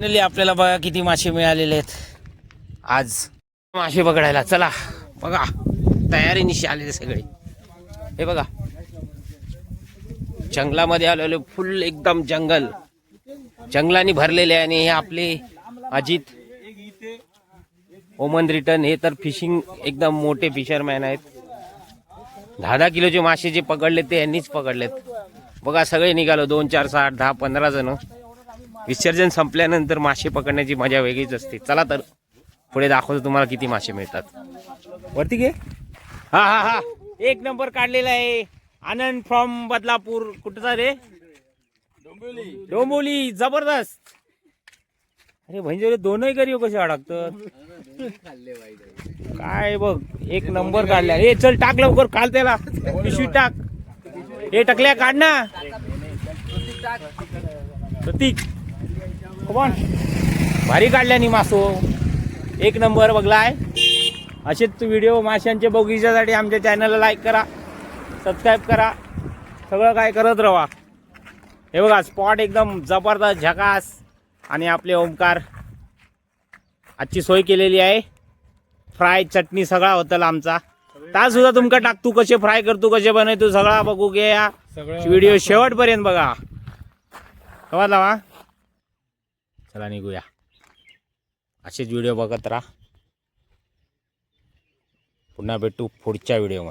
Finally आपल्याला बघा किती मासे मिळालेले आहेत. आज मासे पकडायला चला. बघा तयारीनिशी आलेले सगळे. हे बघा. जंगलामध्ये आलेले फुल एकदम जंगल. जंगलाने भरलेले आहे आणि हे आपले अजित. ओमन रिटर्न हे तर फिशिंग एकदम मोठे फिशरमॅन आहेत. दहा दहा किलोचे मासे जे पकडले ते यांनीच पकडलेत. बघा सगळे निघालो दोन चार सहा आठ दहा पंधरा जण. विसर्जन संपल्यानंतर मासे पकडण्याची मजा वेगळीच असते चला तर पुढे दाखवतो तुम्हाला किती मासे मिळतात वरती घे हा हा हा एक नंबर काढलेला आहे आनंद फ्रॉम बदलापूर कुठचा रे डोंबिवली जबरदस्त अरे म्हणजे दोनही करी कसे अडकतात काय बघ एक नंबर काढल्या ए चल टाक लवकर काल त्याला पिशवी टाक हे टकल्या काढ ना प्रतीक कमॉन भारी काढल्यानी मासो. एक नंबर बघलाय. असेच व्हिडिओ माशांचे बगीच्यासाठी आमच्या चॅनलला लाईक करा सबस्क्राईब करा. सगळं काय करत राहा हे बघा स्पॉट एकदम जबरदस्त झकास आणि आपले ओमकार आजची सोय केलेली आहे. फ्राय चटणी सगळा होतला आमचा. ता सुद्धा तुमका टाकतू कसे फ्राय करतो कसे बनवतो सगळा बघू घे या. व्हिडिओ शेवटपर्यंत बघा. कवा लावा? चला निघूया. असेच व्हिडिओ बघत राहा. पुन्हा भेटू पुढच्या व्हिडिओमध्ये